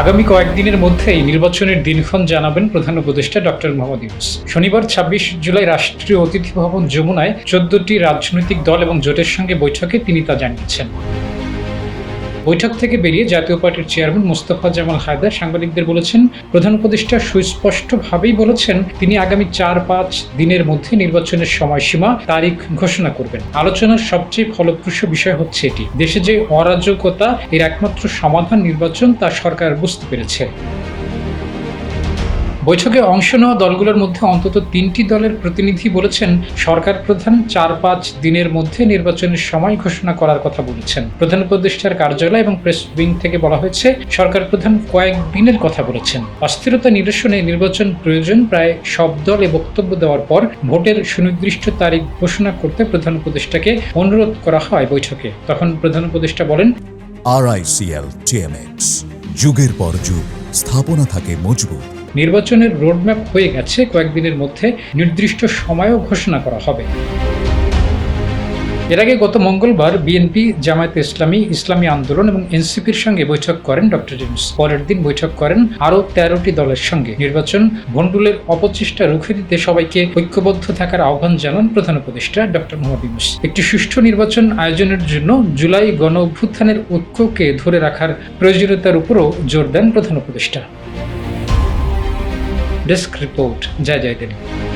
আগামী কয়েকদিনের মধ্যেই নির্বাচনের দিনক্ষণ জানাবেন প্রধান উপদেষ্টা ডক্টর মোহাম্মদ ইউনুস। শনিবার ছাব্বিশ জুলাই রাষ্ট্রীয় অতিথি ভবন যমুনায় চোদ্দটি রাজনৈতিক দল এবং জোটের সঙ্গে বৈঠকে তিনি তা জানিয়েছেন। বৈঠক থেকে বেরিয়ে জাতীয় পার্টির চেয়ারম্যান মোস্তফা জামাল হায়দার সাংবাদিকদের বলেছেন, প্রধান উপদেষ্টা সুস্পষ্টভাবেই বলেছেন, তিনি আগামী চার পাঁচ দিনের মধ্যে নির্বাচনের সময়সীমা, তারিখ ঘোষণা করবেন। আলোচনার সবচেয়ে ফলপ্রসূ বিষয় হচ্ছে এটি। দেশে যে অরাজকতা, এর একমাত্র সমাধান নির্বাচন তা সরকার বুঝতে পেরেছে। বৈঠকে অংশ নেওয়া দলগুলোর মধ্যে অন্তত তিনটি দলের প্রতিনিধি বলেছেন সরকার প্রধান চার পাঁচ দিনের মধ্যে নির্বাচনের সময় ঘোষণা করার কথা বলেছেন। প্রধান উপদেষ্টার কার্যালয় এবং প্রেস উইং থেকে বলা হয়েছে, সরকার প্রধান কয়েক দিনের কথা বলেছেন। অস্থিরতা নিরসনে নির্বাচন প্রয়োজন প্রায় সব দলে বক্তব্য দেওয়ার পর ভোটের সুনির্দিষ্ট তারিখ ঘোষণা করতে প্রধান উপদেষ্টাকে অনুরোধ করা হয় বৈঠকে। তখন প্রধান উপদেষ্টা বলেন আরআইসিএল টিএমএক্স যুগের পর যুগ, স্থাপনা থাকে মজবুত। নির্বাচনের রোডম্যাপ হয়ে গেছে। কয়েকদিনের মধ্যে নির্দিষ্ট সময়ও ঘোষণা করা হবে। এর আগে গত মঙ্গলবার বিএনপি, জামায়াত ইসলামী ইসলামী আন্দোলন এবং এনসিপির সঙ্গে বৈঠক করেন ডক্টর জেমস। পরের দিন বৈঠক করেন আরও তেরোটি দলের সঙ্গে। নির্বাচন ভণ্ডুলের অপচেষ্টা রুখে দিতে সবাইকে ঐক্যবদ্ধ থাকার আহ্বান জানান প্রধান উপদেষ্টা ডক্টর মোহাম্মদ ইউনুস। একটি সুষ্ঠু নির্বাচন আয়োজনের জন্য জুলাই গণ অভ্যুত্থানের ঐক্যকে ধরে রাখার প্রয়োজনীয়তার উপরও জোর দেন প্রধান উপদেষ্টা। Desk report. जय जय दिल्ली